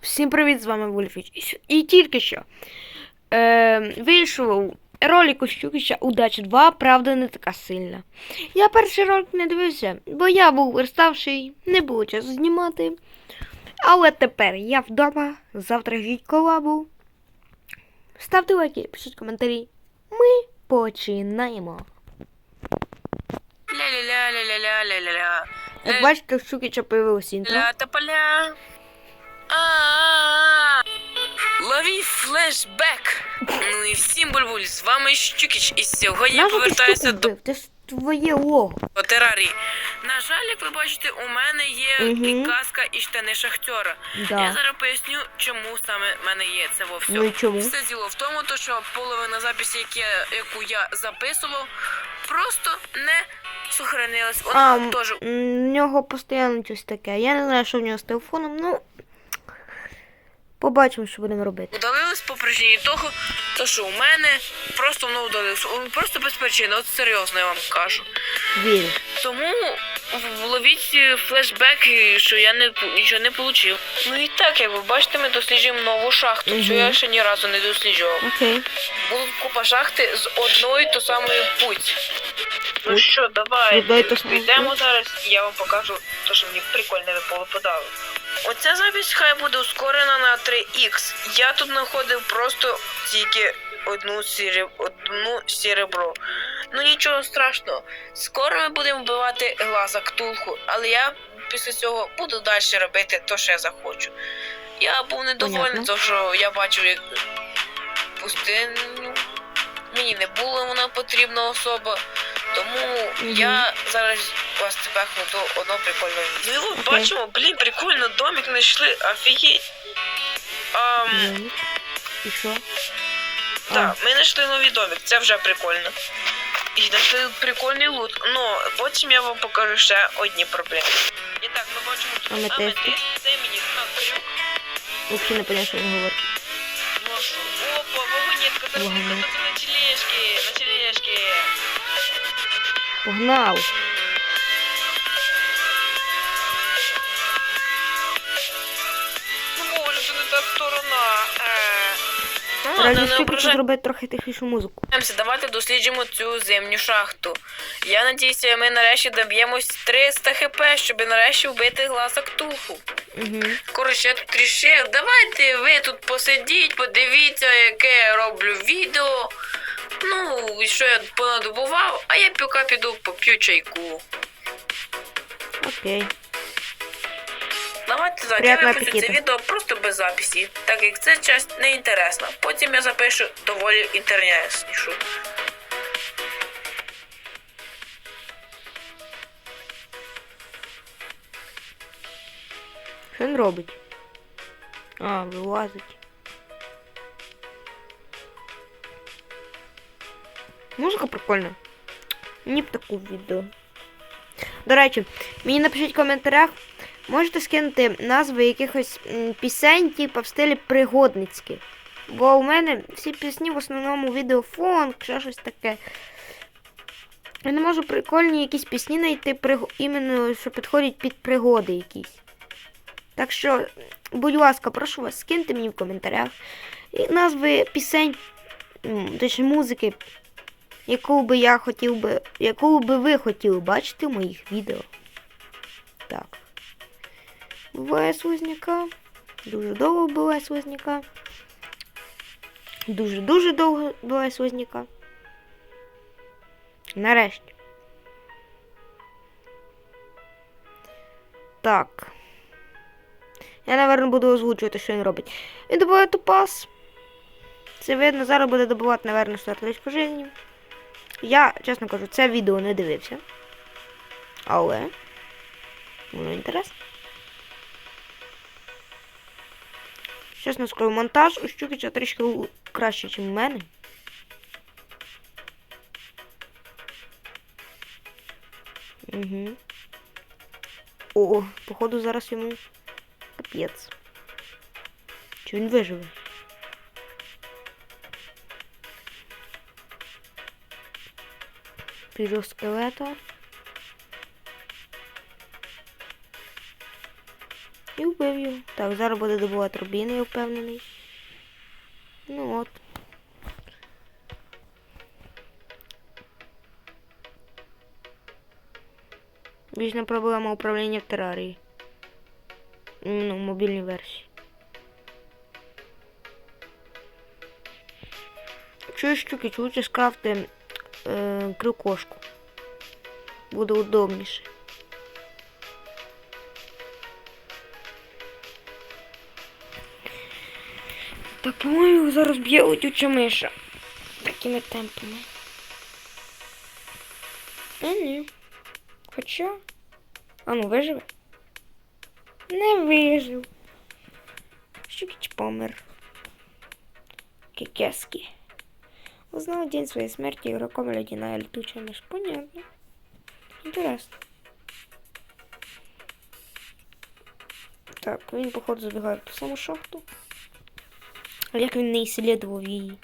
Всім привіт, з вами Вольфіч. І, тільки що е, вийшов ролик у Щукича Удача 2, правда, не така сильна. Я перший ролик не дивився, бо я був верставший, не було часу знімати. Але тепер я вдома, завтра жіть колабу. Ставте лайки, пишіть коментарі. Ми починаємо. Ля-ля-ля-ля-ля-ля-ля-ля. Як бачите, у Щукича появилось інтро. Лові флешбек. Ну і всім бульбуль, з вами Щукіч, і сьогодні я повертаюся до? Це ж твоє лого. терарії. На жаль, як ви бачите, у мене є Мгм. і каска, і штани шахтера. Я зараз поясню, чому саме в мене є це вовсю. Ну і чому? Все діло в тому, то, що половина записі, яку я записував, просто не сохранилась. А, Вона м, теж м, в нього постійно щось таке. Я не знаю, що в нього з телефоном, ну. Побачимо, що будемо робити. Удалилось по причині того, то що у мене просто воно удалилось. Просто без причини, от серйозно я вам кажу. Вірю. Тому ловіть флешбек, і що я не нічого не отримав. Ну і так, як ви бачите, ми досліджуємо нову шахту. Мгм. Цю я ще ні разу не досліджував. Окей. Будуть купа шахти з одної то самої путь. Ну Путь? що, давай, то самої підемо зараз, і я вам покажу те, що мені прикольне випадало. Оця запись хай буде ускорена на 3х. Я тут знаходив просто тільки одну сірі... одну серебро. Ну нічого страшного. Скоро ми будемо вбивати глаза ктулху, але я після цього буду далі робити те, що я захочу. Я був недовольний, тому що я бачив, як пустиню. Мені не було вона потрібна особа. Тому Мгм. я зараз вас тебе до одного прикольного відео. Ну, бачимо, блін, прикольно, домик знайшли, офігеть. Ам, І що? так, ми знайшли новий домик, це вже прикольно. І знайшли прикольний лут. Ну, потім я вам покажу ще одні проблеми. І так, ми бачимо тут Аметисти. аметист, це мені на крюк. Взагалі не понятно, що він говорить. Ну? Опа, вагонетка, Вагонетка. на тележки, на тележки. Погнав. Не Щукичу ображай. зробити трохи тихішу музику. Давайте, досліджимо цю зимню шахту. Я надіюся, ми нарешті доб'ємось 300 хп, щоб нарешті вбити глаза ктулху. Угу. Коротше, я тут рішив. Давайте ви тут посидіть, подивіться, яке я роблю відео. Ну, і що я понадобував, а я поки піду поп'ю чайку. Окей. Давайте так, я Приятного це відео просто без записі, так як це часть не інтересна. Потім я запишу доволі інтереснішу. Що він робить? А, вилазить. Музика прикольна. Мені б таку відео. До речі, мені напишіть в коментарях, можете скинути назви якихось пісень, типу в стилі пригодницькі. Бо у мене всі пісні в основному відеофон, ще щось таке. Я не можу прикольні якісь пісні знайти іменно, що підходять під пригоди якісь. Так що, будь ласка, прошу вас, скиньте мені в коментарях і назви пісень, точніше музики, яку би я хотів би, яку би ви хотіли бачити в моїх відео. Так. Буває слизняка. Дуже довго буває слизняка. Дуже-дуже довго буває слизняка. Нарешті. Так. Я, напевно, буду озвучувати, що він робить. Він добуває топаз. Це видно, зараз буде добувати, напевно, стартовичку жизні. Я, чесно кажу, це відео не дивився. Але. Воно інтересно. Чесно скажу, монтаж у Щукича трішки краще, ніж у мене. Угу. О, походу зараз йому капець. Чи він виживе? Піру скелета. І Убив його. Так, зараз буде добувати рубіни, я впевнений. Ну от. Вічна проблема управління в терарії. Ну, в мобільній версії. Чуєш штуки, чи скрафти е, крюкошку. Буде удобніше. Так, по-моєму, зараз б'є летюча миша. Такими темпами. А ні. Хоча. А ну, виживе? Не вижив. Щукіч помер. Кикески. Узнал день своей смерти игроком ледяная летучая мышь. Понятно. Интересно. Так, він, походу, забігає в ту саму шахту. А як він не ісследував її?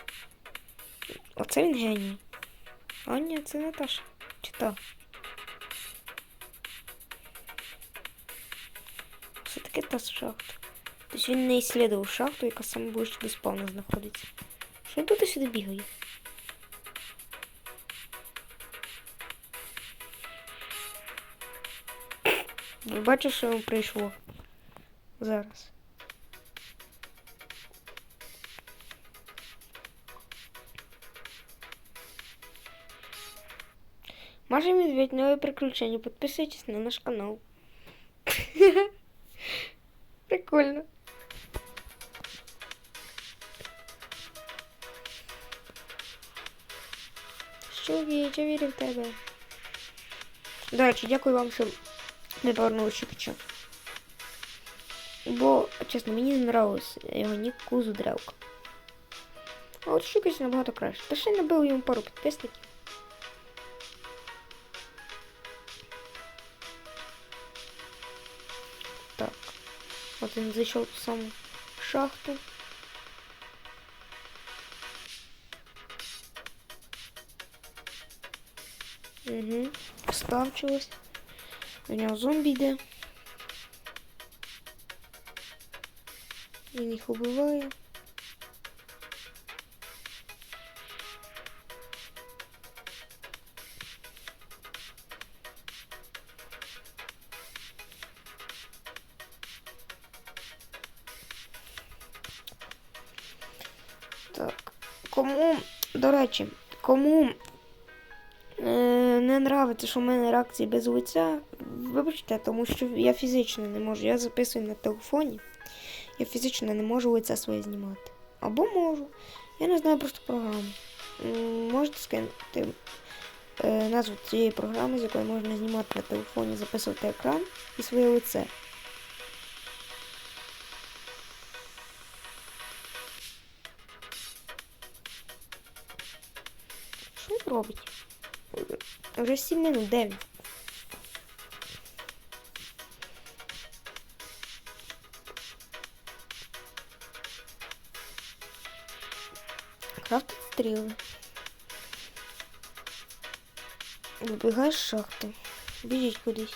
Оце він геній. А ні, це не та ж. Чи та? Все таки та шахта. Тобто він не ісследував шахту, яка саме ближче до спавну знаходиться. Що він тут і сюди бігає? Ви що йому прийшло зараз. Маша Медведь, новые приключения. Подписывайтесь на наш канал. Прикольно. Я вірю в тебе. До речі, дякую вам, що не повернули Щукича. Бо, чесно, мені не нравилось його нік кузу дрелка. А от Щукич набагато краще. Та ще набив йому пару підписників. От він зайшов в саму шахту. Угу. Вставчилось. У нього зомбі йде. Він їх убиває. До речі, кому е, не нравиться, що в мене реакції без лиця, вибачте, тому що я фізично не можу. Я записую на телефоні. Я фізично не можу лиця своє знімати. Або можу. Я не знаю просто програму. Можете скинути е, назву цієї програми, з якої можна знімати на телефоні, записувати екран і своє лице. Робить? Вже 7 минут, де він? Крафтить стріли. Вибігаєш шахти. Біжіть кудись.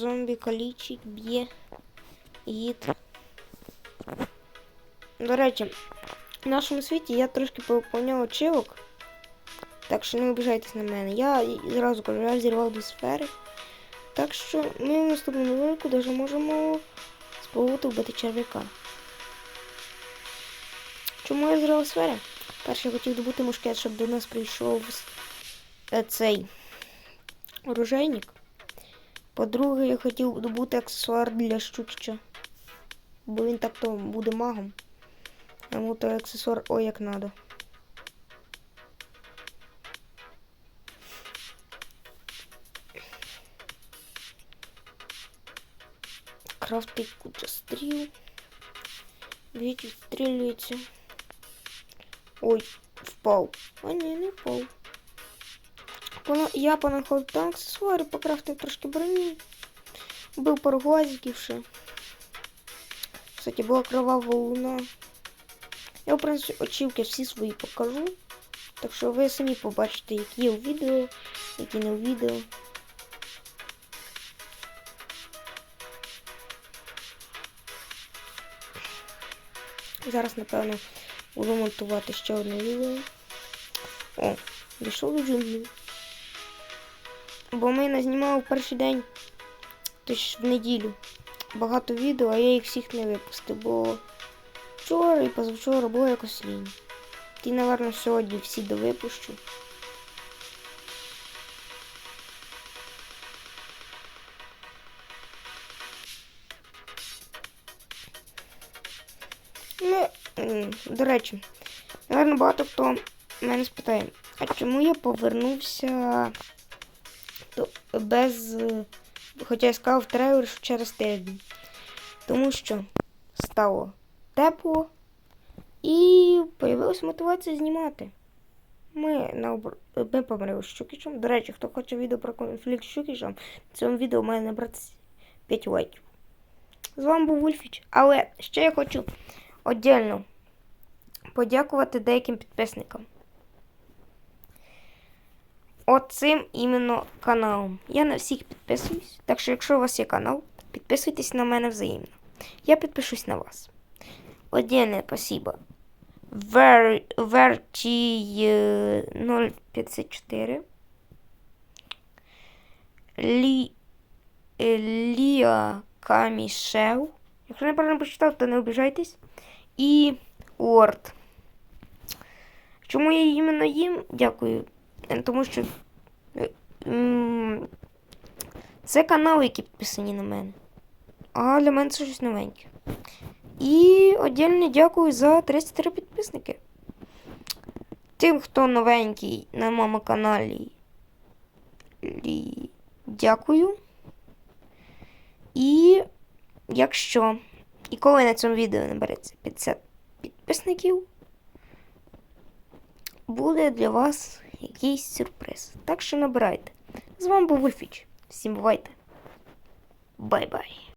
Зомбі калічить, б'є. Гід. До речі, в нашому світі я трошки повиповняв очівок. Так що не обіжайтесь на мене. Я зразу кажу, я зірвав до сфери. Так що ми в наступному ролику даже можемо спробувати вбити черв'яка. Чому я зірвав сфери? Перше, я хотів добути мушкет, щоб до нас прийшов е, цей оружейник. По-друге, я хотів добути аксесуар для щуччя. Бо він так то буде магом. Йому той аксесуар ой як надо. Крафтить куча стріл. Б'ють відстрілюється. Ой, впав. А ні, не впав. Пона- Я понаходив там аксесуари, покрафтив трошки броні. Був пару глазиків ще. Кстати, була кровава луна. Я, в принципі, очівки всі свої покажу. Так що ви самі побачите, які є у відео, які не у відео. Зараз, напевно, буду монтувати ще одне відео. О, дійшов до джунглів. Бо ми назнімали в перший день, тож в неділю, багато відео, а я їх всіх не випустив, бо вчора і позавчора було якось лінь. Ті, напевно, сьогодні всі довипущу. Ну, до речі, напевно, багато хто мене спитає, а чому я повернувся то без. Хоча я сказав в трейлері, що через тиждень. Тому що стало тепло і появилася мотивація знімати. Ми, наобор... ми померли з Щукічем. До речі, хто хоче відео про конфлікт з Щукічем, в цьому відео має набрати 5 лайків. З вами був Вульфіч. Але ще я хочу віддільно подякувати деяким підписникам. Оцим іменно каналом. Я на всіх підписуюсь. Так що, якщо у вас є канал, підписуйтесь на мене взаємно. Я підпишусь на вас. Отдельне спасибо. Вер... Верті е, 054. Лі... е, Ліа Камішев. Якщо я неправильно прочитав, то не обіжайтесь. І Уорд. Чому я іменно їм? Дякую. Тому що е, це канали, які підписані на мене. А для мене це щось новеньке. І віддільно дякую за 33 підписники. Тим, хто новенький на моєму каналі. лі- Дякую. І якщо і коли на цьому відео набереться 50 підписників, буде для вас якийсь сюрприз. Так що набирайте. З вами був Вульфіч. Всім бувайте. Бай-бай.